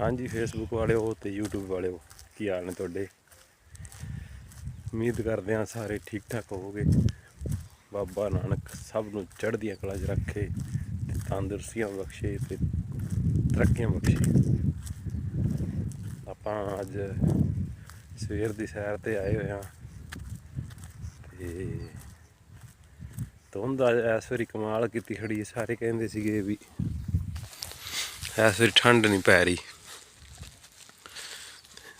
ਹਾਂਜੀ ਫੇਸਬੁੱਕ ਵਾਲਿਓ ਤੇ YouTube ਵਾਲਿਓ, ਕੀ ਹਾਲ ਨੇ ਤੁਹਾਡੇ? ਉਮੀਦ ਕਰਦੇ ਹਾਂ ਸਾਰੇ ਠੀਕ ਠਾਕ ਹੋਵੋਗੇ। ਬਾਬਾ ਨਾਨਕ ਸਭ ਨੂੰ ਚੜ੍ਹਦੀਆਂ ਕਲਾ 'ਚ ਰੱਖੇ ਤੇ ਤੰਦਰੁਸਤੀਆਂ ਬਖਸ਼ੇ ਤੇ ਤਰੱਕੀਆਂ ਬਖਸ਼ੇ। ਆਪਾਂ ਅੱਜ ਸਵੇਰ ਦੀ ਸੈਰ ਤੇ ਆਏ ਹੋਏ ਹਾਂ ਤੇ ਧੁੰਦ ਇਸ ਵਾਰੀ ਕਮਾਲ ਕੀਤੀ ਖੜੀ ਸਾਰੇ ਕਹਿੰਦੇ ਸੀਗੇ ਵੀ ਇਸ ਵਾਰੀ ਠੰਡ ਨਹੀਂ ਪੈ ਰਹੀ।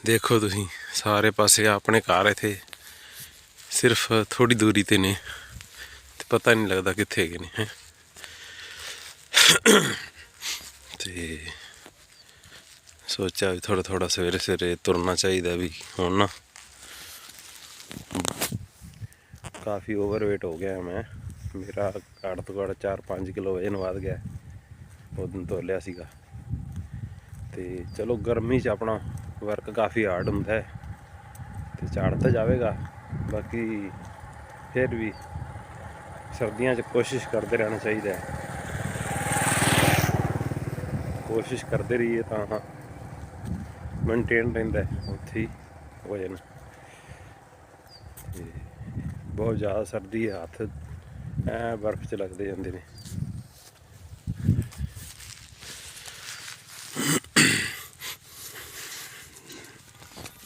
ਦੇਖੋ ਤੁਸੀਂ, ਸਾਰੇ ਪਾਸੇ ਆਪਣੇ ਘਰ ਇੱਥੇ ਸਿਰਫ ਥੋੜੀ ਦੂਰੀ ਤੇ ਨੇ ਤੇ ਪਤਾ ਨਹੀਂ ਲੱਗਦਾ ਕਿੱਥੇ ਹੈਗੇ ਨੇ, ਹੈਂ। ਤੇ ਸੋਚਿਆ ਵੀ ਥੋੜਾ ਥੋੜਾ ਸਵੇਰੇ ਸਵੇਰੇ ਤੁਰਨਾ ਚਾਹੀਦਾ ਵੀ ਹੁਣ ਨਾ। ਕਾਫੀ ਓਵਰਵੇਟ ਹੋ ਗਿਆ ਮੈਂ। ਮੇਰਾ ਘੱਟ ਤੋਂ ਘੱਟ 4-5 ਕਿਲੋ ਵਜ਼ਨ ਵੱਧ ਗਿਆ। ਉਦੋਂ ਤੋਲਿਆ ਸੀਗਾ। ਤੇ ਚਲੋ ਗਰਮੀ 'ਚ ਆਪਣਾ ਵਰਕ ਕਾਫੀ ਹਾਰਡ ਹੁੰਦਾ ਹੈ ਤੇ ਝਾੜ ਤਾਂ ਜਾਵੇਗਾ, ਬਾਕੀ ਫਿਰ ਵੀ ਸਰਦੀਆਂ 'ਚ ਕੋਸ਼ਿਸ਼ ਕਰਦੇ ਰਹਿਣਾ ਚਾਹੀਦਾ ਹੈ। ਕੋਸ਼ਿਸ਼ ਕਰਦੇ ਰਹੀਏ ਤਾਂ ਮੇਨਟੇਨ ਰਹਿੰਦਾ ਉੱਥੇ ਹੀ ਵਜਨ। ਤੇ ਬਹੁਤ ਜ਼ਿਆਦਾ ਸਰਦੀ ਹੈ ਹੱਥ, ਐ ਬਰਫ਼ 'ਚ ਲੱਗਦੇ ਜਾਂਦੇ ਨੇ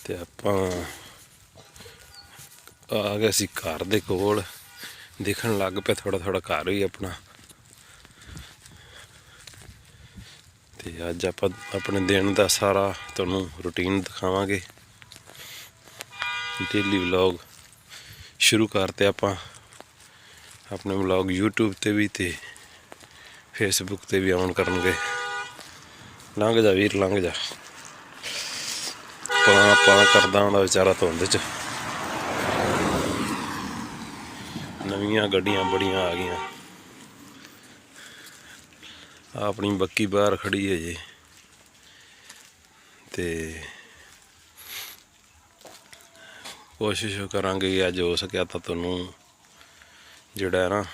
ਤੇ ਆਪਾਂ, ਆ ਗਏ ਸੀ ਘਰ ਦੇ ਕੋਲ। ਦੇਖਣ ਲੱਗ ਪਿਆ ਥੋੜਾ ਥੋੜਾ ਘਰ ਹੀ ਆਪਣਾ। ਤੇ ਅੱਜ ਆਪਾਂ ਆਪਣੇ ਦਿਨ ਦਾ ਸਾਰਾ ਤੁਹਾਨੂੰ ਰੁਟੀਨ ਦਿਖਾਵਾਂਗੇ। ਡੇਲੀ ਵਲੌਗ ਸ਼ੁਰੂ ਕਰਤੇ ਆਪਾਂ। ਆਪਣੇ ਵਲੌਗ YouTube ਤੇ ਵੀ ਤੇ Facebook ਤੇ ਵੀ ਆਉਣ ਕਰਨਗੇ। ਲੰਘ ਜਾ ਵੀਰ, ਲੰਘ ਜਾ। ਪਾ ਕਰਦਾ ਉਹਦਾ ਵਿਚਾਰਾ ਧੁੰਦ ਚ। ਨਵੀਆਂ ਗੱਡੀਆਂ ਬੜੀਆਂ ਆ ਗਈਆਂ। ਆਹ ਆਪਣੀ ਬੱਕੀ ਬਾਹਰ ਖੜੀ ਹੈ ਜੀ। ਤੇ ਕੋਸ਼ਿਸ਼ ਕਰਾਂਗੇ ਅੱਜ ਹੋ ਸਕਿਆ ਤਾਂ ਤੁਹਾਨੂੰ ਜਿਹੜਾ ਹੈ ਨਾ,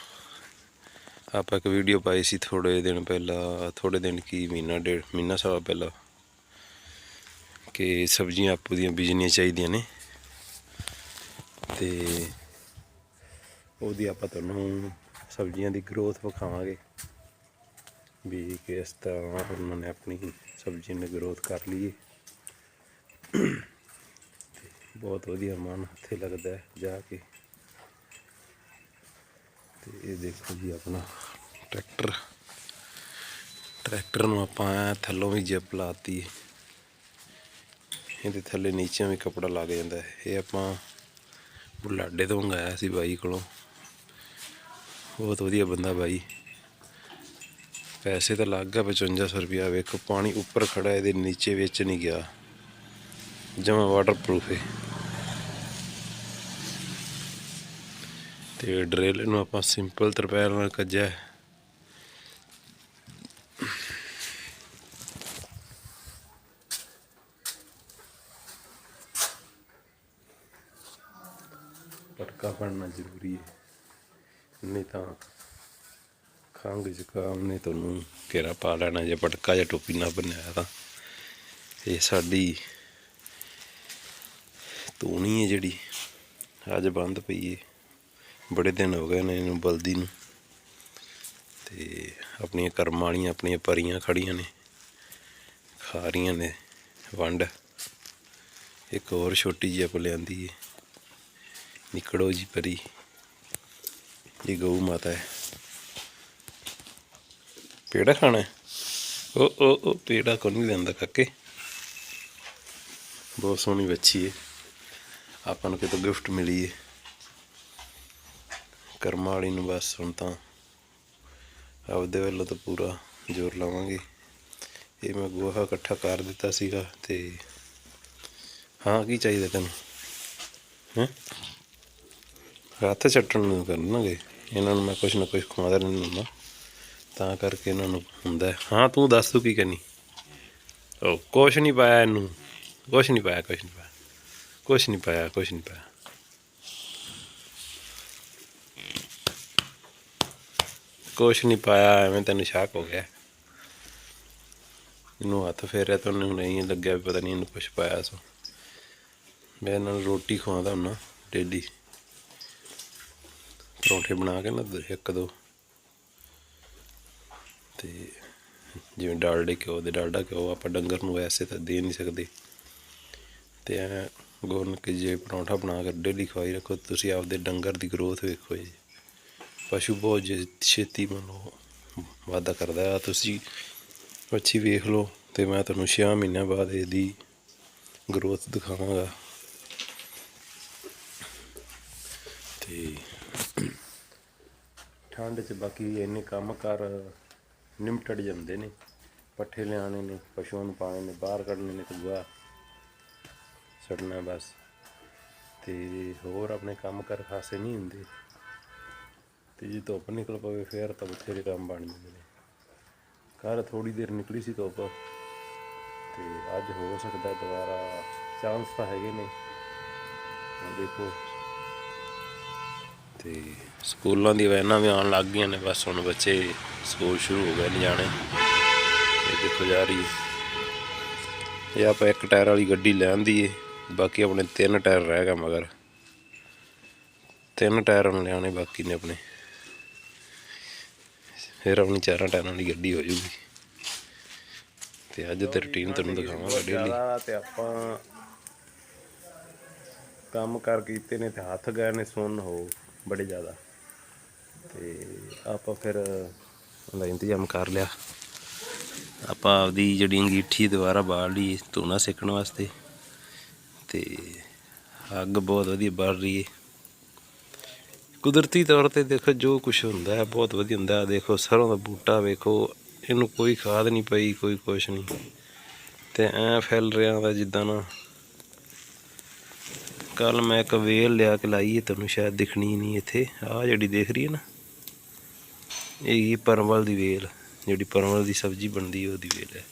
ਆਪਾਂ ਇੱਕ ਵੀਡੀਓ ਪਾਈ ਸੀ ਥੋੜੇ ਦਿਨ ਪਹਿਲਾਂ ਥੋੜੇ ਦਿਨ ਕੀ ਮਹੀਨਾ, ਡੇਢ, ਮਹੀਨਾ ਸਾਲ ਪਹਿਲਾਂ। ਕਿ ਸਬਜ਼ੀਆਂ ਆਪੂ ਦੀਆਂ ਬੀਜਣੀਆਂ ਚਾਹੀਦੀਆਂ ਨੇ। ਤੇ ਉਹਦੀ ਆਪਾਂ ਤੁਹਾਨੂੰ ਸਬਜ਼ੀਆਂ ਦੀ ਗਰੋਥ ਵਿਖਾਵਾਂਗੇ। ਵੀ ਕਿਸ ਤਰ੍ਹਾਂ ਉਹਨਾਂ ਨੇ ਆਪਣੀ ਸਬਜ਼ੀ ਨੇ ਗਰੋਥ ਕਰ ਲਈ ਬਹੁਤ ਵਧੀਆ ਮਨ ਹੱਥੇ ਲੱਗਦਾ ਜਾ ਕੇ। ਤੇ ਇਹ ਦੇਖੋ ਜੀ ਆਪਣਾ ਟਰੈਕਟਰ। ਟਰੈਕਟਰ ਨੂੰ ਆਪਾਂ ਥੱਲੋਂ ਵੀ ਜਿਪ ਲਾਤੀ ਇਹਦੇ ਥੱਲੇ ਨੀਚੇ ਵੀ ਕਪੜਾ ਲੱਗ ਜਾਂਦਾ ਹੈ। ਇਹ ਆਪਾਂ ਬੁਲਾਡੇ ਤੋਂ ਮੰਗਾਇਆ ਸੀ ਬਾਈ ਕੋਲੋਂ। ਬਹੁਤ ਵਧੀਆ ਬੰਦਾ ਬਾਈ। ਪੈਸੇ ਤਾਂ ਲੱਗ ਗਿਆ 5500 ਰੁਪਿਆ ਵੇਖੋ, ਪਾਣੀ ਉੱਪਰ ਖੜਾ, ਇਹਦੇ ਨੀਚੇ ਵਿੱਚ ਨਹੀਂ ਗਿਆ। ਜਮਾ ਵਾਟਰਪ੍ਰੂਫ ਹੈ। ਤੇ ਡਰਿਲ ਨੂੰ ਆਪਾਂ ਸਿੰਪਲ ਤਰਪੈਲ ਨਾਲ ਕੱਜਿਆ। ਹੈ। ਪਟਕਾ ਜ਼ਰੂਰੀ ਹੈ। ਨਹੀਂ ਤਾਂ ਖੰਘ ਜ਼ੁਕਾਮ ਨੇ ਤੁਹਾਨੂੰ ਘੇਰਾ ਪਾ ਲੈਣਾ ਜੇ ਪਟਕਾ ਜਾਂ ਟੋਪੀ ਨਾ ਬੰਨਿਆ ਤਾਂ। ਇਹ ਸਾਡੀ ਤੂਣੀ ਹੈ ਜਿਹੜੀ। ਅੱਜ ਬੰਦ ਪਈ ਹੈ ਬੜੇ ਦਿਨ ਹੋ ਗਏ ਨੇ ਇਹਨੂੰ ਬਲਦੀ ਨੂੰ। ਤੇ ਆਪਣੀਆਂ ਕਰਮਾਂ ਵਾਲੀਆਂ, ਆਪਣੀਆਂ ਪਰੀਆਂ ਖੜੀਆਂ ਨੇ। ਖਾ ਰਹੀਆਂ ਨੇ ਵੰਡ। ਇੱਕ ਹੋਰ ਛੋਟੀ ਜਿਹੀ ਆਪਾਂ ਲਿਆਂਦੀ ਹੈ ਨਿਕੜੋ ਜੀ ਪਰੀ। ਇਹ ਗਊ ਮਾਤਾ ਹੈ। ਪੇੜਾ ਖਾਣਾ ਹੈ? ਓ ਓ ਓ, ਪੇੜਾ ਕੋ ਨਹੀਂ ਲੈਂਦਾ ਕਾਕੇ? ਬਹੁਤ ਸੋਹਣੀ ਬੱਚੀ ਹੈ। ਆਪਾਂ ਨੂੰ ਕਿਤੋਂ ਗਿਫਟ ਮਿਲੀ ਹੈ। ਕਰਮਾਂ ਵਾਲੀ ਨੂੰ ਬਸ ਹੁਣ ਤਾਂ ਆਪਦੇ ਵੱਲੋਂ ਤਾਂ ਪੂਰਾ ਜ਼ੋਰ ਲਾਵਾਂਗੇ। ਇਹ ਮੈਂ ਗੋਹਾ ਇਕੱਠਾ ਕਰ ਦਿੱਤਾ ਸੀਗਾ ਤੇ ਹਾਂ, ਕੀ ਚਾਹੀਦਾ ਤੈਨੂੰ? ਹੈਂ? ਹੱਥ ਚੱਟਣ ਨੂੰ ਕਰਨਗੇ। ਇਹਨਾਂ ਨੂੰ ਮੈਂ ਕੁਛ ਨਾ ਕੁਛ ਖਵਾਉਂਦਾ ਰਹਿੰਦਾ ਹੁੰਦਾ ਤਾਂ ਕਰਕੇ ਇਹਨਾਂ ਨੂੰ ਹੁੰਦਾ ਹਾਂ। ਤੂੰ ਦੱਸ, ਤੂੰ ਕੀ ਕਰਨੀ? ਉਹ ਕੁਛ ਨਹੀਂ ਪਾਇਆ ਇਹਨੂੰ। ਕੁਛ ਨਹੀਂ ਪਾਇਆ, ਕੁਛ ਨਹੀਂ ਪਾਇਆ। ਕੁਛ ਨਹੀਂ ਪਾਇਆ, ਕੁਛ ਨਹੀਂ ਪਾਇਆ। ਕੁਛ ਨਹੀਂ ਪਾਇਆ, ਐਵੇਂ ਤੈਨੂੰ ਸ਼ੱਕ ਹੋ ਗਿਆ। ਇਹਨੂੰ ਹੱਥ ਫੇਰਿਆ ਤਾਂ ਉਹਨੂੰ ਨਹੀਂ ਲੱਗਿਆ ਵੀ ਪਤਾ ਨਹੀਂ ਇਹਨੂੰ ਕੁਛ ਪਾਇਆ ਸੋ। ਮੈਂ ਇਹਨਾਂ ਨੂੰ ਰੋਟੀ ਖਵਾਉਂਦਾ ਹੁੰਨਾ ਡੇਲੀ। ਪਰੌਂਠੇ ਬਣਾ ਕੇ ਨਾ ਇੱਕ ਦੋ। ਤੇ ਜਿਵੇਂ ਡਾਲਡੇ ਘਿਓ ਦੇ ਡਾਲਡਾ ਘਿਓ ਆਪਾਂ ਡੰਗਰ ਨੂੰ ਵੈਸੇ ਤਾਂ ਦੇ ਨਹੀਂ ਸਕਦੇ। ਤੇ ਐ ਗੁੰਨ ਕੇ ਜੇ ਪਰੌਂਠਾ ਬਣਾ ਕੇ ਡੇਲੀ ਖਵਾਈ ਰੱਖੋ, ਤੁਸੀਂ ਆਪਦੇ ਡੰਗਰ ਦੀ ਗਰੋਥ ਵੇਖੋ ਜੀ। ਪਸ਼ੂ ਬਹੁਤ ਜੇ- ਛੇਤੀ ਮਨੋ ਵਾਧਾ ਕਰਦਾ ਆ। ਤੁਸੀਂ ਵੱਛੀ ਵੇਖ ਲਓ ਤੇ ਮੈਂ ਤੁਹਾਨੂੰ 6 ਮਹੀਨਿਆਂ ਬਾਅਦ ਇਹਦੀ ਗਰੋਥ ਦਿਖਾਵਾਂਗਾ ਤੇ ਠੰਡ 'ਚ ਬਾਕੀ ਇੰਨੇ ਕੰਮ ਕਰ ਨਿਮਟੜ ਜਾਂਦੇ ਨੇ। ਪੱਠੇ ਲਿਆਣੇ ਨੇ, ਪਸ਼ੂਆਂ ਨੂੰ ਪਾਣੇ ਨੇ, ਬਾਹਰ ਕੱਢਣੇ ਨੇ ਤੇ ਗੋਹਾ ਛੱਡਣਾ ਬਸ। ਤੇ ਹੋਰ ਆਪਣੇ ਕੰਮ ਕਰ ਖਾਸੇ ਨਹੀਂ ਹੁੰਦੇ। ਤੇ ਜੇ ਧੁੱਪ ਨਿਕਲ ਪਵੇ, ਫੇਰ ਤਾਂ ਬਥੇਰੇ ਕੰਮ ਬਣ ਜਾਂਦੇ ਨੇ। ਕੱਲ੍ਹ ਥੋੜੀ ਦੇਰ ਨਿਕਲੀ ਸੀ ਧੁੱਪ। ਤੇ ਅੱਜ ਹੋ ਸਕਦਾ ਦੁਬਾਰਾ ਚਾਂਸ ਤਾਂ ਹੈਗੇ ਨੇ। ਦੇਖੋ। ਤੇ ਸਕੂਲਾਂ ਦੀ ਵੈਨਾਂ ਵੀ ਆਉਣ ਲੱਗ ਗਈਆਂ ਨੇ ਬਸ ਹੁਣ ਬੱਚੇ ਸਕੂਲ ਸ਼ੁਰੂ ਹੋ ਗਏ ਨੇ ਜਾਣੇ। ਇਹ ਦੇਖੋ ਜਾ ਰਹੀ ਹੈ। ਇਹ ਆਪਾਂ ਇੱਕ ਟਾਇਰ ਵਾਲੀ ਗੱਡੀ ਲੈਂਦੀ ਏ ਬਾਕੀ ਆਪਣੇ ਤਿੰਨ ਟਾਇਰ ਰਹਿ ਗਏ ਮਗਰ। ਤਿੰਨ ਟਾਇਰ ਹੁਣ ਲਿਆਉਣੇ ਬਾਕੀ ਨੇ ਆਪਣੇ। ਫਿਰ ਆਪਣੀ ਚਾਰਾਂ ਟਾਇਰਾਂ ਦੀ ਗੱਡੀ ਹੋ ਜੂਗੀ। ਤੇ ਅੱਜ ਤੇ ਰੁਟੀਨ ਤੁਹਾਨੂੰ ਦਿਖਾਵਾਂਗਾ ਡੇਲੀ ਤੇ ਆਪਾਂ ਕੰਮ ਕਰ ਕੀਤੇ ਨੇ ਤੇ ਹੱਥ ਗਏ ਨੇ ਸੁੰਨ ਹੋ। ਬੜੇ ਜ਼ਿਆਦਾ। ਤੇ ਆਪਾਂ ਫਿਰ ਉਹਦਾ ਇੰਤਜ਼ਾਮ ਕਰ ਲਿਆ। ਆਪਾਂ ਆਪਦੀ ਜਿਹੜੀ ਅੰਗੀਠੀ ਦੁਬਾਰਾ ਬਾਲ ਲਈ, ਧੋਣਾ ਸੇਕਣ ਵਾਸਤੇ। ਤੇ ਅੱਗ ਬਹੁਤ ਵਧੀਆ ਬਲ ਰਹੀ ਹੈ ਕੁਦਰਤੀ ਤੌਰ ਤੇ ਦੇਖੋ, ਜੋ ਕੁਝ ਹੁੰਦਾ ਹੈ, ਬਹੁਤ ਵਧੀਆ ਹੁੰਦਾ ਹੈ। ਦੇਖੋ, ਸਰੋਂ ਦਾ ਬੂਟਾ ਵੇਖੋ, ਇਹਨੂੰ ਕੋਈ ਖਾਦ ਨਹੀਂ ਪਈ, ਕੋਈ ਕੁਛ ਨਹੀਂ। ਤੇ ਐ ਫੈਲ ਰਿਹਾ ਦਾ ਜਿੱਦਾਂ ਨਾ ਕੱਲ ਮੈਂ ਇੱਕ ਵੇਲ ਲਿਆ ਕੇ ਲਾਈ ਹੈ ਤੁਹਾਨੂੰ ਸ਼ਾਇਦ ਦਿਖਣੀ ਨਹੀਂ ਇੱਥੇ। ਆਹ ਜਿਹੜੀ ਦੇਖ ਰਹੀ ਹੈ ਨਾ, ਇਹ ਹੀ ਪਰਮਲ ਦੀ ਵੇਲ, ਜਿਹੜੀ ਪਰਮਲ ਦੀ ਸਬਜ਼ੀ ਬਣਦੀ ਉਹਦੀ ਵੇਲ ਹੈ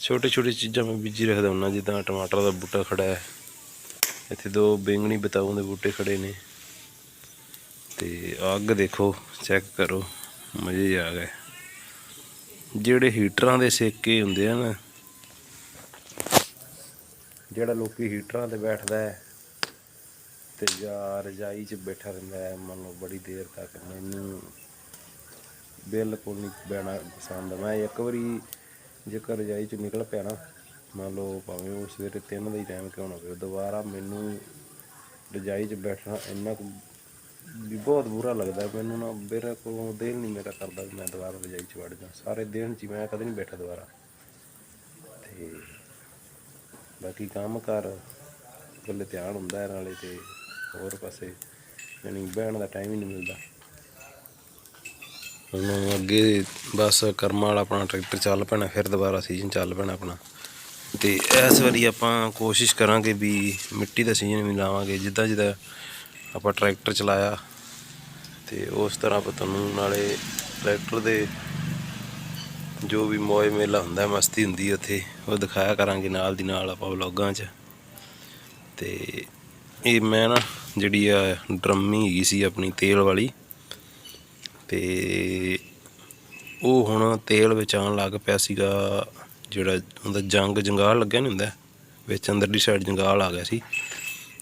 ਛੋਟੇ ਛੋਟੇ ਚੀਜ਼ਾਂ ਮੈਂ ਬੀਜੀ ਰੱਖਦਾ ਹੁੰਦਾ ਜਿੱਦਾਂ ਟਮਾਟਰ ਦਾ ਬੂਟਾ ਖੜਾ ਹੈ ਇੱਥੇ ਦੋ ਬੈਂਗਣੀ ਬਤਾਉ ਦੇ ਬੂਟੇ ਖੜੇ ਨੇ। ਤੇ ਅੱਗ ਦੇਖੋ, ਚੈੱਕ ਕਰੋ, ਮਜ਼ੇ ਆ ਗਏ। ਜਿਹੜੇ ਹੀਟਰਾਂ ਦੇ ਸੇਕੇ ਹੁੰਦੇ ਆ ਨਾ ਜਿਹੜਾ ਲੋਕੀ ਹੀਟਰਾਂ ਤੇ ਬੈਠਦਾ ਹੈ ਤੇ ਜਾਂ ਰਜਾਈ 'ਚ ਬੈਠਾ ਰਹਿੰਦਾ ਹੈ, ਮੰਨ ਲਓ ਬੜੀ ਦੇਰ ਤੱਕ ਮੈਨੂੰ ਬਿਲਕੁਲ ਨਹੀਂ ਬਹਿਣਾ ਪਸੰਦ। ਮੈਂ ਇੱਕ ਵਾਰੀ ਜੇਕਰ ਰਜਾਈ 'ਚ ਨਿਕਲ ਪਿਆ ਨਾ, ਮੰਨ ਲਓ ਭਾਵੇਂ ਉਹ ਸਵੇਰੇ 3 ਦਾ ਟਾਈਮ ਕਿਉਂ ਨਾ ਹੋਵੇ, ਦੁਬਾਰਾ ਮੈਨੂੰ ਰਜਾਈ 'ਚ ਬੈਠਣਾ ਇੰਨਾ ਕੁ ਵੀ ਬਹੁਤ ਬੁਰਾ ਲੱਗਦਾ ਮੈਨੂੰ ਨਾ ਮੇਰੇ ਕੋਲੋਂ ਦਿਲ ਨਹੀਂ ਮੇਰਾ ਕਰਦਾ ਵੀ ਮੈਂ ਦੁਬਾਰਾ ਰਜਾਈ 'ਚ ਵੜ ਜਾ ਸਾਰੇ ਦਿਨ 'ਚ ਹੀ ਮੈਂ ਕਦੇ ਨਹੀਂ ਬੈਠਾ ਦੁਬਾਰਾ। ਤੇ ਬਾਕੀ ਕੰਮ ਕਰ ਵੱਲੇ ਧਿਆਨ ਹੁੰਦਾ ਹੈ ਨਾਲੇ ਤੇ ਹੋਰ ਪਾਸੇ, ਯਾਨੀ ਬਹਿਣ ਦਾ ਟਾਈਮ ਹੀ ਨਹੀਂ ਮਿਲਦਾ। ਹੁਣ ਅੱਗੇ ਬਸ ਕਰਮਾਂ ਵਾਲਾ ਆਪਣਾ ਟਰੈਕਟਰ ਚੱਲ ਪੈਣਾ, ਫਿਰ ਦੁਬਾਰਾ ਸੀਜ਼ਨ ਚੱਲ ਪੈਣਾ ਆਪਣਾ। ਤੇ ਇਸ ਵਾਰੀ ਆਪਾਂ ਕੋਸ਼ਿਸ਼ ਕਰਾਂਗੇ ਵੀ ਮਿੱਟੀ ਦਾ ਸੀਜ਼ਨ ਵੀ ਲਾਵਾਂਗੇ, ਜਿੱਦਾਂ ਜਿੱਦਾਂ ਆਪਾਂ ਟਰੈਕਟਰ ਚਲਾਇਆ, ਤੇ ਉਸ ਤਰ੍ਹਾਂ ਆਪਾਂ ਤੁਹਾਨੂੰ ਨਾਲੇ ਟਰੈਕਟਰ ਦੇ ਜੋ ਵੀ ਮੌਜ ਮੇਲਾ ਹੁੰਦਾ, ਮਸਤੀ ਹੁੰਦੀ ਉੱਥੇ, ਉਹ ਦਿਖਾਇਆ ਕਰਾਂਗੇ ਨਾਲ ਦੀ ਨਾਲ ਆਪਾਂ ਵਲੌਗਾਂ 'ਚ। ਤੇ ਇਹ ਮੈਂ ਨਾ ਜਿਹੜੀ ਆ ਡਰਮੀ ਹੈਗੀ ਸੀ ਆਪਣੀ ਤੇਲ ਵਾਲੀ, ਤੇ ਉਹ ਹੁਣ ਤੇਲ ਵਿੱਚ ਆਉਣ ਲੱਗ ਪਿਆ ਸੀਗਾ, ਜਿਹੜਾ ਉਹਦਾ ਜੰਗ, ਜੰਗਾਲ ਲੱਗਿਆ ਨਹੀਂ ਹੁੰਦਾ, ਵਿੱਚ ਅੰਦਰਲੀ ਸਾਈਡ ਜੰਗਾਲ ਆ ਗਿਆ ਸੀ,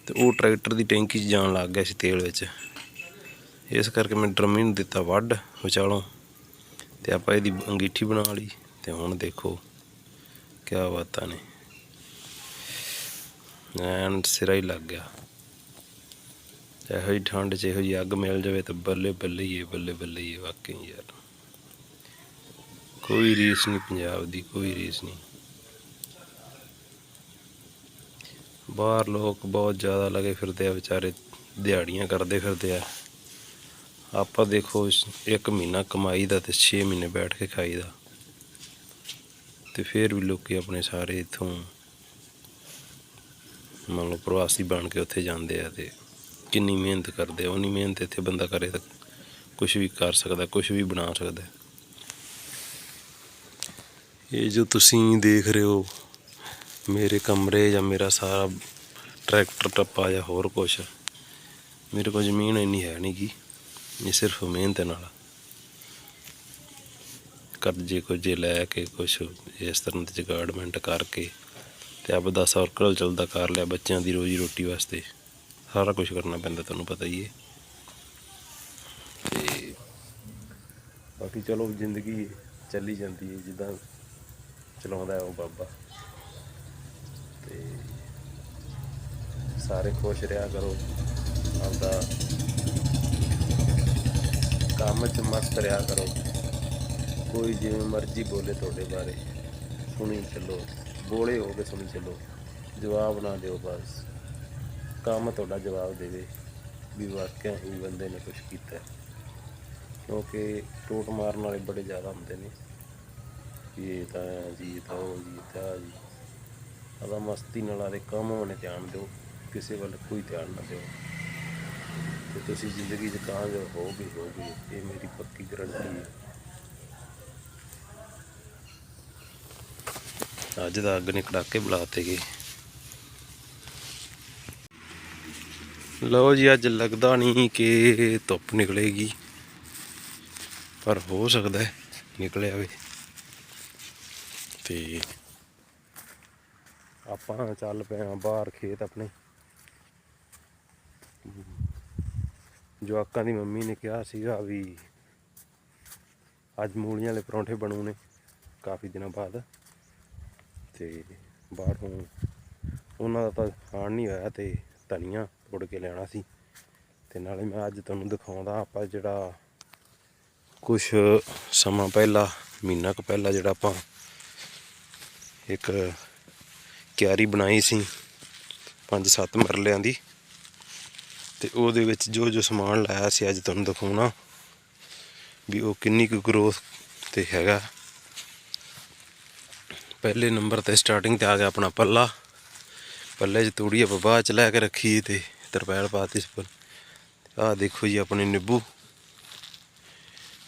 ਤੇ ਉਹ ਟਰੈਕਟਰ ਦੀ ਟੈਂਕੀ 'ਚ ਜਾਣ ਲੱਗ ਗਿਆ ਸੀ ਤੇਲ ਵਿੱਚ। ਇਸ ਕਰਕੇ ਮੈਂ ਡਰਮੀ ਨੂੰ ਦਿੱਤਾ ਵੱਢ, ਵਿਚਾਲੋਂ। ਤੇ ਆਪਾਂ ਇਹਦੀ ਅੰਗੀਠੀ ਬਣਾ ਲਈ ਤੇ ਹੁਣ ਦੇਖੋ ਕਿਆ ਬਾਤਾਂ ਨੇ। ਐਨ ਸਿਰਾ ਹੀ ਲੱਗ ਗਿਆ। ਇਹੋ ਜਿਹੀ ਠੰਡ 'ਚ ਇਹੋ ਜਿਹੀ ਅੱਗ ਮਿਲ ਜਾਵੇ ਤਾਂ ਬੱਲੇ ਬੱਲੇ ਹੀ ਬੱਲੇ ਬੱਲੇ ਹੀ ਹੈ ਵਾਕਈ ਯਾਰ। ਕੋਈ ਰੀਸ ਨਹੀਂ ਪੰਜਾਬ ਦੀ, ਕੋਈ ਰੀਸ ਨਹੀਂ। ਬਾਹਰ ਲੋਕ ਬਹੁਤ ਜ਼ਿਆਦਾ ਲੱਗੇ ਫਿਰਦੇ ਆ, ਵਿਚਾਰੇ ਦਿਹਾੜੀਆਂ ਕਰਦੇ ਫਿਰਦੇ ਆ। ਆਪਾਂ ਦੇਖੋ ਇੱਕ ਮਹੀਨਾ ਕਮਾਈ ਦਾ ਤੇ 6 ਮਹੀਨੇ ਬੈਠ ਕੇ ਖਾਈ ਦਾ। ਤੇ ਫਿਰ ਵੀ ਲੋਕੀ ਆਪਣੇ ਸਾਰੇ ਇਥੋਂ ਮੰਨ ਲਓ ਪ੍ਰਵਾਸੀ ਬਣ ਕੇ ਉੱਥੇ ਜਾਂਦੇ ਆ ਤੇ ਕਿੰਨੀ ਮਿਹਨਤ ਕਰਦੇ ਆ। ਉਨੀ ਮਿਹਨਤ ਇੱਥੇ ਬੰਦਾ ਕਰੇ ਤਾਂ ਕੁਝ ਵੀ ਕਰ ਸਕਦਾ ਕੁਝ ਵੀ ਬਣਾ ਸਕਦਾ। ਇਹ ਜੋ ਤੁਸੀਂ ਦੇਖ ਰਹੇ ਹੋ, ਮੇਰੇ ਕਮਰੇ ਜਾਂ ਮੇਰਾ ਸਾਰਾ ਟਰੈਕਟਰ ਟੱਪਾ ਜਾਂ ਹੋਰ ਕੁਛ, ਮੇਰੇ ਕੋਲ ਜ਼ਮੀਨ ਇੰਨੀ ਹੈ ਨਹੀਂ ਗੀ। ਇਹ ਸਿਰਫ ਮਿਹਨਤ ਨਾਲ। ਕਰਜ਼ੇ ਕੁਰਜ਼ੇ ਲੈ ਕੇ ਕੁਛ ਇਸ ਤਰ੍ਹਾਂ ਦੇ ਜਗਾੜਮੈਂਟ ਕਰਕੇ ਤੇ ਆਪਦਾ ਸਰਕਲ ਚੱਲਦਾ ਕਰ ਲਿਆ ਬੱਚਿਆਂ ਦੀ ਰੋਜੀ ਰੋਟੀ ਵਾਸਤੇ। ਸਾਰਾ ਕੁਝ ਕਰਨਾ ਪੈਂਦਾ ਤੁਹਾਨੂੰ ਪਤਾ ਹੀ ਹੈ। ਤੇ ਬਾਕੀ ਚਲੋ ਜ਼ਿੰਦਗੀ ਚੱਲੀ ਜਾਂਦੀ ਹੈ ਜਿੱਦਾਂ ਚਲਾਉਂਦਾ ਉਹ ਬਾਬਾ। ਤੇ ਸਾਰੇ ਖੁਸ਼ ਰਿਹਾ ਕਰੋ। ਆਪਦਾ ਕੰਮ 'ਚ ਮਸਤ ਰਿਹਾ ਕਰੋ। ਕੋਈ ਜਿਵੇਂ ਮਰਜ਼ੀ ਬੋਲੇ ਤੁਹਾਡੇ ਬਾਰੇ। ਸੁਣੀ ਚੱਲੋ। ਬੋਲੇ ਹੋ ਕੇ ਸੁਣੀ ਚੱਲੋ। ਜਵਾਬ ਨਾ ਦਿਓ ਬਸ। ਕੰਮ ਤੁਹਾਡਾ ਜਵਾਬ ਦੇਵੇ ਵੀ ਵਾਕਿਆ ਹੀ ਬੰਦੇ ਨੇ ਕੁਝ ਕੀਤਾ। ਕਿਉਂਕਿ ਟੋਟ ਮਾਰਨ ਵਾਲੇ ਬੜੇ ਜ਼ਿਆਦਾ ਹੁੰਦੇ ਨੇ। ਵੀ ਇਹ ਤਾਂ ਐਂ ਜੀ, ਇਹ ਤਾਂ ਉਹ ਜੀ ਤਾਂ ਜੀ। ਆਦਾ ਮਸਤੀ ਨਾਲ ਆਦੇ ਕੰਮ ਵੱਲ ਧਿਆਨ ਦਿਓ। ਕਿਸੇ ਵੱਲ ਕੋਈ ਧਿਆਨ ਨਾ ਦਿਓ। ਤੇ ਤੁਸੀਂ ਜ਼ਿੰਦਗੀ 'ਚ ਕਾਮਯਾਬ ਹੋਗੇ ਹੋਗੇ, ਇਹ ਮੇਰੀ ਪੱਕੀ ਗਰੰਟੀ ਹੈ। ਅੱਜ ਦਾ ਅੱਗ ਨੇ ਕੜਾਕੇ ਬੁਲਾਤੇ ਗਏ। ਲਓ ਜੀ, ਅੱਜ ਲੱਗਦਾ ਨਹੀਂ ਕਿ ਧੁੱਪ ਨਿਕਲੇਗੀ, ਪਰ ਹੋ ਸਕਦਾ ਹੈ ਨਿਕਲ ਆਵੇ ਤੇ ਆਪਾਂ ਚੱਲ ਪਏ ਆ ਬਾਹਰ ਖੇਤ ਆਪਣੇ। ਜਵਾਕਾਂ ਦੀ ਮੰਮੀ ਨੇ ਕਿਹਾ ਸੀਗਾ ਵੀ ਅੱਜ ਮੂਲੀਆਂ ਵਾਲੇ ਪਰੌਂਠੇ ਬਣੂ ਨੇ ਕਾਫੀ ਦਿਨਾਂ ਬਾਅਦ ਤੇ ਬਾਹਰੋਂ ਉਹਨਾਂ ਦਾ ਤਾਂ ਖਾਣ ਨਹੀਂ ਹੋਇਆ ਤੇ ਧਨੀਆ ਤੋੜ ਕੇ ਲਿਆਉਣਾ ਸੀ ਤੇ ਨਾਲੇ ਮੈਂ ਅੱਜ ਤੁਹਾਨੂੰ ਦਿਖਾਉਂਦਾ ਆਪਾਂ ਜਿਹੜਾ ਕੁਝ ਸਮਾਂ ਪਹਿਲਾਂ, ਮਹੀਨਾ ਕੁ ਪਹਿਲਾਂ ਜਿਹੜਾ ਆਪਾਂ ਇੱਕ ਕਿਆਰੀ ਬਣਾਈ ਸੀ ਪੰਜ ਸੱਤ ਮਰਲਿਆਂ ਦੀ। ਤੇ ਉਹਦੇ ਵਿੱਚ ਜੋ ਜੋ ਸਮਾਨ ਲਾਇਆ ਸੀ ਅੱਜ ਤੁਹਾਨੂੰ ਦਿਖਾਉਣਾ, ਵੀ ਉਹ ਕਿੰਨੀ ਕੁ ਗਰੋਥ ਤੇ ਹੈਗਾ। ਪਹਿਲੇ ਨੰਬਰ ਤੇ ਸਟਾਰਟਿੰਗ ਤੇ ਆ ਗਿਆ ਆਪਣਾ ਪੱਲਾ। ਪੱਲੇ 'ਚ ਤੂੜੀ ਆਪਾਂ ਬਾਅਦ ਚ ਲੈ ਕੇ ਰੱਖੀ ਤੇ ਤਰਪੈਲ ਪਾਤੀ ਇਸ ਪਰ ਆਹ ਦੇਖੋ ਜੀ ਆਪਣੇ ਨਿੰਬੂ।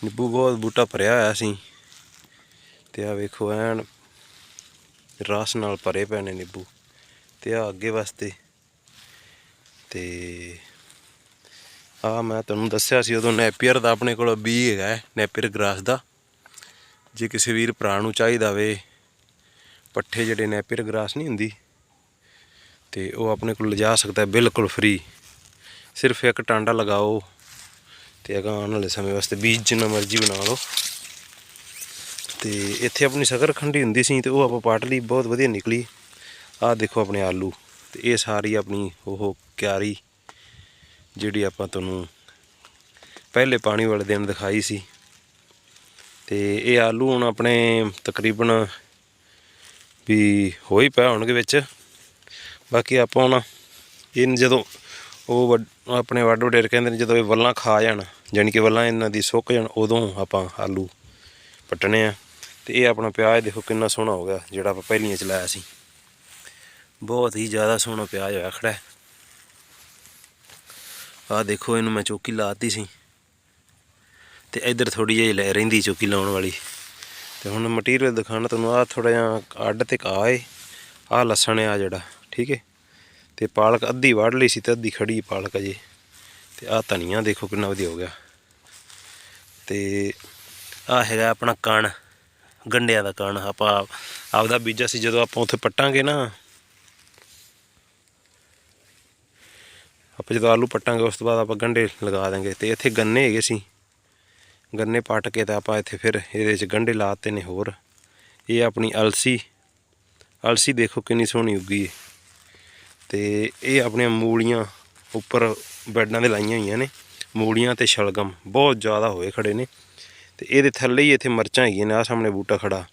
ਨਿੰਬੂ ਬਹੁਤ ਬੂਟਾ ਭਰਿਆ ਹੋਇਆ ਸੀ। ਤੇ ਆ ਵੇਖੋ ਐਨ ਰਸ ਨਾਲ ਭਰੇ ਪਏ ਨੇ ਨਿੰਬੂ। ਤੇ ਆ ਅੱਗੇ ਵਾਸਤੇ ਤੇ ਆ ਮੈਂ ਤੁਹਾਨੂੰ ਦੱਸਿਆ ਸੀ ਉਦੋਂ ਨੈਪੀਅਰ ਦਾ ਆਪਣੇ ਕੋਲ ਬੀ ਹੈਗਾ ਨੈਪੀਅਰ ਗ੍ਰਾਸ ਦਾ। ਜੇ ਕਿਸੇ ਵੀਰ ਭਰਾ ਨੂੰ ਚਾਹੀਦਾ ਵੇ, ਪੱਠੇ ਜਿਹੜੇ ਨੈਪੀਅਰ ਗ੍ਰਾਸ ਨਹੀਂ ਹੁੰਦੀ, ਤੇ ਉਹ ਆਪਣੇ ਕੋਲ ਲਿਜਾ ਸਕਦਾ ਬਿਲਕੁਲ ਫ੍ਰੀ ਸਿਰਫ ਇੱਕ ਟਾਂਡਾ ਲਗਾਓ ਤੇ ਅਗਾਂ ਆਉਣ ਵਾਲੇ ਸਮੇਂ ਵਾਸਤੇ ਬੀਜ ਜਿੰਨਾ ਮਰਜ਼ੀ ਬਣਾ ਲਓ। ਤੇ ਇੱਥੇ ਆਪਣੀ ਸਕਰਖੰਡੀ ਹੁੰਦੀ ਸੀ ਤੇ ਉਹ ਆਪਾਂ ਪਾਟ ਲਈ, ਬਹੁਤ ਵਧੀਆ ਨਿਕਲੀ। ਆਹ ਦੇਖੋ ਆਪਣੇ ਆਲੂ, ਤੇ ਇਹ ਸਾਰੀ ਆਪਣੀ ਉਹ ਕਿਆਰੀ ਜਿਹੜੀ ਆਪਾਂ ਤੁਹਾਨੂੰ ਪਹਿਲੇ ਪਾਣੀ ਵਾਲੇ ਦਿਨ ਦਿਖਾਈ ਸੀ। ਤੇ ਇਹ ਆਲੂ ਹੁਣ ਆਪਣੇ ਤਕਰੀਬਨ ਵੀ ਹੋ ਹੀ ਪਏ ਹੋਣਗੇ ਵਿੱਚ। ਬਾਕੀ ਆਪਾਂ ਹੁਣ ਇਹਨ ਜਦੋਂ ਉਹ ਵੱਡ- ਆਪਣੇ ਵੱਡ ਵਡੇਰ ਕਹਿੰਦੇ ਨੇ ਜਦੋਂ ਇਹ ਵੱਲਾਂ ਖਾ ਜਾਣ, ਜਾਣੀ ਕਿ ਵੱਲਾਂ ਇਹਨਾਂ ਦੀ ਸੁੱਕ ਜਾਣ, ਉਦੋਂ ਆਪਾਂ ਆਲੂ ਪੱਟਣੇ ਆ। ਤੇ ਇਹ ਆਪਣਾ ਪਿਆਜ਼ ਦੇਖੋ ਕਿੰਨਾ ਸੋਹਣਾ ਹੋ ਗਿਆ, ਜਿਹੜਾ ਆਪਾਂ ਪਹਿਲੀਆਂ ਚ ਲਾਇਆ ਸੀ। ਬਹੁਤ ਹੀ ਜ਼ਿਆਦਾ ਸੋਹਣਾ ਪਿਆਜ਼ ਹੋਇਆ ਖੜਾ। ਹੈ ਆਹ ਦੇਖੋ, ਇਹਨੂੰ ਮੈਂ ਚੌਕੀ ਲਾਤੀ ਸੀ। ਤੇ ਇੱਧਰ ਥੋੜੀ ਜਿਹੀ ਲੈ ਰਹਿੰਦੀ ਚੌਕੀ ਲਾਉਣ ਵਾਲੀ। ਤੇ ਹੁਣ ਮਟੀਰੀਅਲ ਦਿਖਾਣਾ ਤੁਹਾਨੂੰ, ਆਹ ਥੋੜਾ ਜਿਹਾ ਅੱਡ ਤੇ ਘਾਹ ਏ। ਆਹ ਲਸਣ ਆ ਜਿਹੜਾ, ਠੀਕ ਹੈ ਤੇ ਪਾਲਕ ਅੱਧੀ ਵੜ ਲਈ ਸੀ ਤੇ ਅੱਧੀ ਖੜੀ ਪਾਲਕ ਅਜੇ। ਤੇ ਆਹ ਧਨੀਆ ਦੇਖੋ ਕਿੰਨਾ ਵਧੀਆ ਹੋ ਗਿਆ। ਤੇ ਆਹ ਹੈਗਾ ਆਪਣਾ ਕਣ, ਗੰਡਿਆਂ ਦਾ ਕਣ। ਆਪਾਂ ਆਪਦਾ ਬੀਜਾ ਸੀ, ਜਦੋਂ ਆਪਾਂ ਉੱਥੇ ਪੱਟਾਂਗੇ ਨਾ ਆਪਾਂ ਜਦੋਂ ਆਲੂ ਪੱਟਾਂਗੇ, ਉਸ ਤੋਂ ਬਾਅਦ ਆਪਾਂ ਗੰਡੇ ਲਗਾ ਦਾਂਗੇ ਤੇ ਇੱਥੇ ਗੰਨੇ ਹੈਗੇ ਸੀ। ਗੰਨੇ ਪੱਟ ਕੇ ਤਾਂ ਆਪਾਂ ਇੱਥੇ ਫਿਰ ਇਹਦੇ 'ਚ ਗੰਡੇ ਲਾਤੇ ਨੇ ਹੋਰ। ਇਹ ਆਪਣੀ ਅਲਸੀ ਅਲਸੀ ਦੇਖੋ ਕਿੰਨੀ ਸੋਹਣੀ ਉੱਗੀ ਹੈ ਤੇ ਇਹ ਆਪਣੀਆਂ ਮੂਲੀਆਂ ਉੱਪਰ ਬੈਡਾਂ ਦੇ ਲਾਈਆਂ ਹੋਈਆਂ ਨੇ, ਮੂਲੀਆਂ ਤੇ ਸ਼ਲਗਮ, ਬਹੁਤ ਜ਼ਿਆਦਾ ਹੋਏ ਖੜੇ ਨੇ। ਤੇ ਇਹਦੇ ਥੱਲੇ ਹੀ ਇੱਥੇ ਮਰਚਾਂ ਹੈਗੀਆਂ ਨੇ ਆ ਸਾਹਮਣੇ ਬੂਟਾ ਖੜਾ।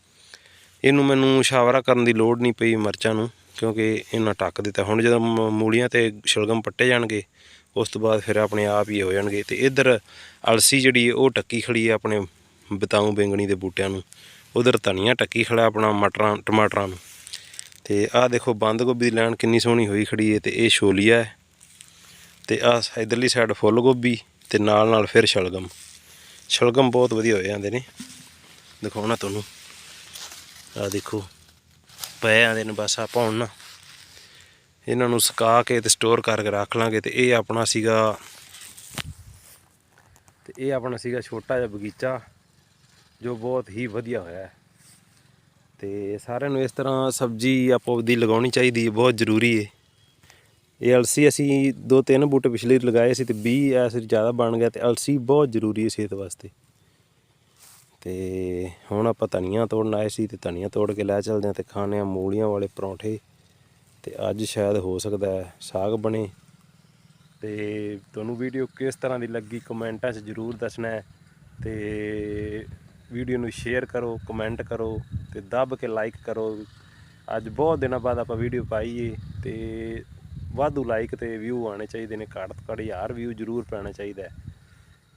ਇਹਨੂੰ ਮੈਨੂੰ ਸ਼ਾਵਰਾ ਕਰਨ ਦੀ ਲੋੜ ਨਹੀਂ ਪਈ ਮਰਚਾਂ ਨੂੰ। ਕਿਉਂਕਿ ਇਹਨਾਂ ਟੱਕ ਦਿੱਤਾ। ਹੁਣ ਜਦੋਂ ਮ- ਮੂਲੀਆਂ ਤੇ ਸ਼ਲਗਮ ਪੱਟੇ ਜਾਣਗੇ, ਉਸ ਤੋਂ ਬਾਅਦ ਫਿਰ ਆਪਣੇ ਆਪ ਹੀ ਹੋ ਜਾਣਗੇ। ਤੇ ਇੱਧਰ ਅਲਸੀ ਜਿਹੜੀ ਹੈ ਉਹ ਟੱਕੀ ਖੜੀ ਹੈ ਆਪਣੇ ਬਤਾਊ ਬੈਂਗਣੀ ਦੇ ਬੂਟਿਆਂ ਨੂੰ। ਉਧਰ ਧਨੀਆ ਟੱਕੀ ਖੜਾ ਆਪਣਾ ਮਟਰਾਂ, ਟਮਾਟਰਾਂ ਨੂੰ। ਤੇ ਆਹ ਦੇਖੋ, ਬੰਦ ਗੋਭੀ ਦੀ ਲਾਈਨ ਕਿੰਨੀ ਸੋਹਣੀ ਹੋਈ ਖੜੀ ਹੈ ਤੇ ਇਹ ਛੋਲੀਆ ਹੈ ਤੇ ਆਹ ਇਧਰਲੀ ਸਾਈਡ ਫੁੱਲ ਗੋਭੀ ਤੇ ਨਾਲ ਨਾਲ ਫਿਰ ਸ਼ਲਗਮ। ਸ਼ਲਗਮ ਬਹੁਤ ਵਧੀਆ ਹੋ ਜਾਂਦੇ ਨੇ। ਦਿਖਾਉਣਾ ਤੁਹਾਨੂੰ। ਆਹ ਦੇਖੋ। ਪਏ ਆਂਦੇ ਨੇ ਬਸ ਆਪਾਂ ਹੁਣ ਨਾ ਇਹਨਾਂ ਨੂੰ ਸੁਕਾ ਕੇ ਤੇ ਸਟੋਰ ਕਰਕੇ ਰੱਖ ਲਾਂਗੇ ਤੇ ਇਹ ਆਪਣਾ ਸੀਗਾ ਤੇ ਇਹ ਆਪਣਾ ਸੀਗਾ ਛੋਟਾ ਜਿਹਾ ਬਗੀਚਾ ਜੋ ਬਹੁਤ ਹੀ ਵਧੀਆ ਹੋਇਆ ਹੈ। ਤੇ ਸਾਰਿਆਂ ਨੂੰ ਇਸ ਤਰ੍ਹਾਂ ਸਬਜ਼ੀ ਆਪੋ ਦੀ ਲਗਾਉਣੀ ਚਾਹੀਦੀ ਹੈ, ਬਹੁਤ ਜ਼ਰੂਰੀ ਹੈ। ਇਹ ਅਲਸੀ ਅਸੀਂ ਦੋ ਤਿੰਨ ਬੂਟੇ ਪਿਛਲੇ ਲਗਾਏ ਸੀ ਤੇ 20 ਐਸ ਜ਼ਿਆਦਾ ਬਣ ਗਿਆ ਤੇ ਅਲਸੀ ਬਹੁਤ ਜ਼ਰੂਰੀ ਹੈ ਸਿਹਤ ਵਾਸਤੇ। ਤੇ ਹੁਣ ਆਪਾਂ ਧਨੀਆ ਤੋੜਨ ਆਏ ਸੀ ਤੇ ਧਨੀਆ ਤੋੜ ਕੇ ਲੈ ਚੱਲਦੇ ਹਾਂ ਤੇ ਖਾਣੇ ਆ ਮੂਲੀਆਂ ਵਾਲੇ ਪਰੌਂਠੇ। ਤੇ ਅੱਜ ਸ਼ਾਇਦ ਹੋ ਸਕਦਾ ਹੈ ਸਾਗ ਬਣੇ। ਤੇ ਤੁਹਾਨੂੰ ਵੀਡੀਓ ਕਿਸ ਤਰ੍ਹਾਂ ਦੀ ਲੱਗੀ ਕਮੈਂਟਾਂ 'ਚ ਜਰੂਰ ਦੱਸਣਾ ਹੈ। ਤੇ ਵੀਡੀਓ ਨੂੰ ਸ਼ੇਅਰ ਕਰੋ, ਕਮੈਂਟ ਕਰੋ ਤੇ ਦੱਬ ਕੇ ਲਾਈਕ ਕਰੋ। ਅੱਜ ਬਹੁਤ ਦਿਨਾਂ ਬਾਅਦ ਆਪਾਂ ਵੀਡੀਓ ਪਾਈਏ ਤੇ ਵਾਧੂ ਲਾਈਕ ਤੇ ਵਿਊ ਆਣੇ ਚਾਹੀਦੇ ਨੇ, ਘੱਟ ਤੋਂ ਘੱਟ ਹਜ਼ਾਰ ਵਿਊ ਜਰੂਰ ਪੈਣਾ ਚਾਹੀਦਾ ਹੈ।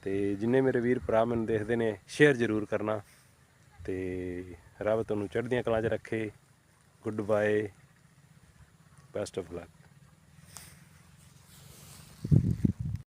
ਤੇ ਜਿੰਨੇ ਮੇਰੇ ਵੀਰ ਭਰਾ ਮੈਨੂੰ ਦੇਖਦੇ ਨੇ ਸ਼ੇਅਰ ਜਰੂਰ ਕਰਨਾ। ਤੇ ਰੱਬ ਤੁਹਾਨੂੰ ਚੜ੍ਹਦੀਆਂ ਕਲਾਂ 'ਚ ਰੱਖੇ। Goodbye best of luck